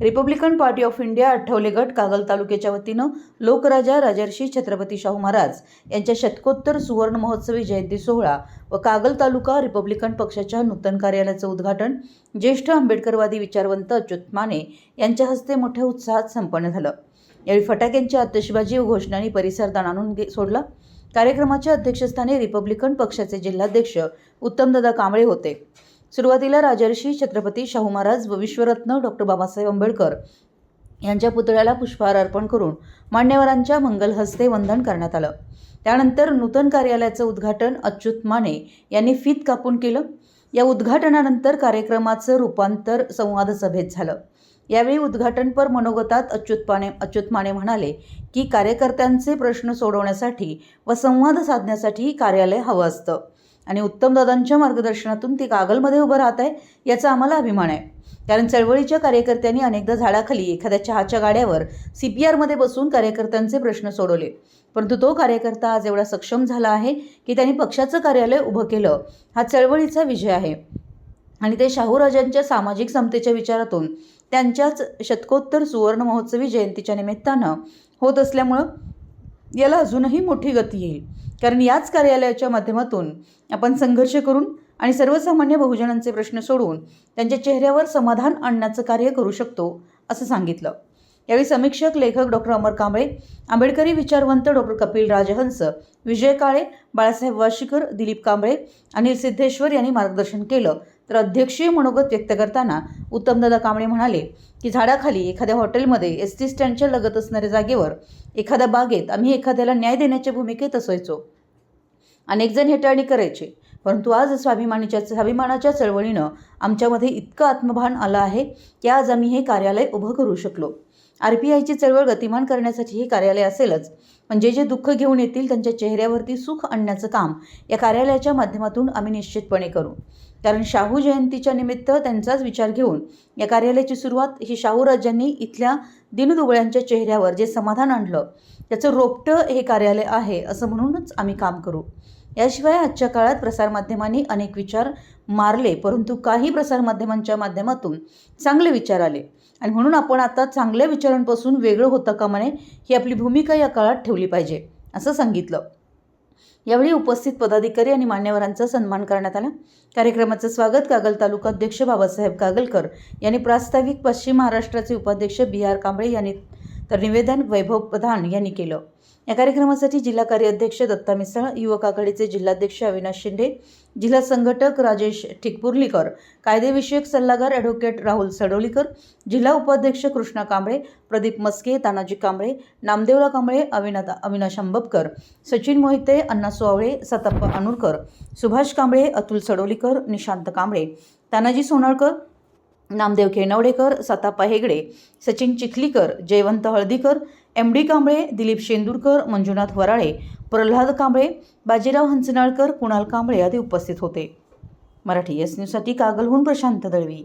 Republican Party of India Athawale गट कागल तालुक्याच्या वतीनं लोकराजा राजर्षी छत्रपती शाहू महाराज यांच्या शतकोत्तर सुवर्ण महोत्सवी जयंती सोहळा व कागल तालुका रिपब्लिकन पक्षाच्या नूतन कार्यालयाचं उद्घाटन ज्येष्ठ आंबेडकरवादी विचारवंत अच्युत माने यांच्या हस्ते मोठ्या उत्साहात संपन्न झालं. यावेळी फटाक्यांची आतषबाजी व घोषणांनी परिसर दणाणून गे- सोडला. कार्यक्रमाच्या अध्यक्षस्थानी रिपब्लिकन पक्षाचे जिल्हाध्यक्ष उत्तमदादा कांबळे होते. सुरुवातीला राजर्षी छत्रपती शाहू महाराज व विश्वरत्न डॉक्टर बाबासाहेब आंबेडकर यांच्या पुतळ्याला पुष्पहार अर्पण करून मान्यवरांच्या मंगल हस्ते वंदन करण्यात आलं. त्यानंतर नूतन कार्यालयाचं उद्घाटन अच्युत माने यांनी फीत कापून केलं. या उद्घाटनानंतर कार्यक्रमाचं रूपांतर संवाद सभेत झालं. यावेळी उद्घाटनपर मनोगतात अच्युत पाने अच्युत माने म्हणाले की कार्यकर्त्यांचे प्रश्न सोडवण्यासाठी व संवाद साधण्यासाठी कार्यालय हवं असतं. आणि उत्तमदादांच्या मार्गदर्शनातून ते कागलमध्ये उभं राहत आहे याचा आम्हाला अभिमान आहे. कारण चळवळीच्या कार्यकर्त्यांनी अनेकदा झाडाखाली एखाद्या चहाच्या गाड्यावर सी पी आरमध्ये बसून कार्यकर्त्यांचे प्रश्न सोडवले. परंतु तो कार्यकर्ता आज एवढा सक्षम झाला आहे की त्यांनी पक्षाचं कार्यालय उभं केलं. हा चळवळीचा विजय आहे. आणि ते शाहूराजांच्या सामाजिक समतेच्या विचारातून त्यांच्याच शतकोत्तर सुवर्ण महोत्सवी जयंतीच्या निमित्तानं होत असल्यामुळं याला अजूनही मोठी गती येईल. कारण याच कार्यालयाच्या माध्यमातून आपण संघर्ष करून आणि सर्वसामान्य बहुजनांचे प्रश्न सोडवून त्यांच्या चेहऱ्यावर समाधान आणण्याचं कार्य करू शकतो असं सांगितलं. यावेळी समीक्षक लेखक डॉक्टर अमर कांबळे आंबेडकरी विचारवंत डॉक्टर कपिल राजहंस विजय काळे बाळासाहेब वाशीकर दिलीप कांबळे अनिल सिद्धेश्वर यांनी मार्गदर्शन केलं. तर अध्यक्षीय मनोगत व्यक्त करताना उत्तमदादा कांबळे म्हणाले की झाडाखाली एखाद्या हॉटेलमध्ये एस टी स्टँडच्या लगत असणाऱ्या जागेवर एखाद्या बागेत आम्ही एखाद्याला न्याय देण्याच्या भूमिकेत असायचो. अनेकजण हेटाळणी करायचे परंतु आज स्वाभिमानीच्या स्वाभिमानाच्या चळवळीनं आमच्यामध्ये इतकं आत्मभान आलं आहे की आज आम्ही हे कार्यालय उभं करू शकलो. आर पी आयची चळवळ गतिमान करण्यासाठी हे कार्यालय असेलच. पण जे जे दुःख घेऊन येतील त्यांच्या चेहऱ्यावरती सुख आणण्याचं काम या कार्यालयाच्या माध्यमातून आम्ही निश्चितपणे करू. कारण शाहू जयंतीच्या निमित्त त्यांचाच विचार घेऊन या कार्यालयाची सुरुवात ही शाहू राजांनी इथल्या दिनदुबळ्यांच्या चेहऱ्यावर जे समाधान आणलं त्याचं रोपटं हे कार्यालय आहे असं म्हणूनच आम्ही काम करू. याशिवाय आजच्या काळात प्रसारमाध्यमांनी अनेक विचार मारले परंतु काही प्रसारमाध्यमांच्या माध्यमातून चांगले विचार आले. आणि म्हणून आपण आता चांगल्या विचारांपासून वेगळं होतं कामा नये ही आपली भूमिका या काळात ठेवली पाहिजे असं सांगितलं. यावेळी उपस्थित पदाधिकारी आणि मान्यवरांचा सन्मान करण्यात आला. कार्यक्रमाचं स्वागत कागल तालुका अध्यक्ष बाबासाहेब कागलकर यांनी प्रास्ताविक पश्चिम महाराष्ट्राचे उपाध्यक्ष बी आर कांबळे यांनी तर निवेदन वैभव प्रधान यांनी केलं. या कार्यक्रमासाठी जिल्हा कार्याध्यक्ष दत्ता मिसळ युवक आघाडीचे जिल्हाध्यक्ष अविनाश शिंदे जिल्हा संघटक राजेश ठिकपुर्लीकर कायदेविषयक सल्लागार ॲडव्होकेट राहुल सडोलीकर जिल्हा उपाध्यक्ष कृष्णा कांबळे प्रदीप मस्के तानाजी कांबळे नामदेवला कांबळे अविना अविनाश अंबपकर सचिन मोहिते अण्णा सोवळे सतप्पा अनुरकर सुभाष कांबळे अतुल सडोलीकर निशांत कांबळे तानाजी सोनाळकर नामदेव खेनवडेकर सतापा हेगडे सचिन चिखलीकर जयवंत हळदीकर एम डी कांबळे दिलीप शेंदूरकर मंजुनाथ वराळे प्रल्हाद कांबळे बाजीराव हंचनाळकर कुणाल कांबळे आदी उपस्थित होते. मराठी एस न्यूजसाठी कागलहून प्रशांत दळवी.